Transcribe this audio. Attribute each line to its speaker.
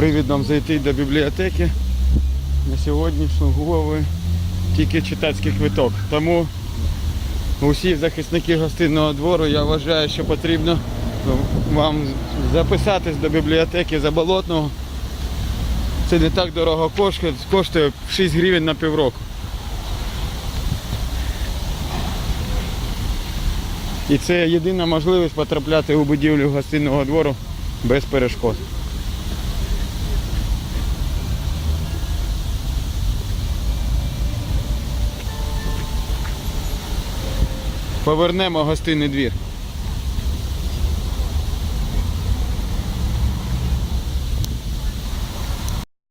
Speaker 1: привід нам зайти до бібліотеки. На сьогодні слуговує тільки читацький квиток. Тому усі захисники гостинного двору я вважаю, що потрібно вам записатись до бібліотеки Заболотного. Це не так дорого коштує 6 гривень на півроку. І це єдина можливість потрапляти у будівлю гостинного двору без перешкод. Повернемо гостинний двір.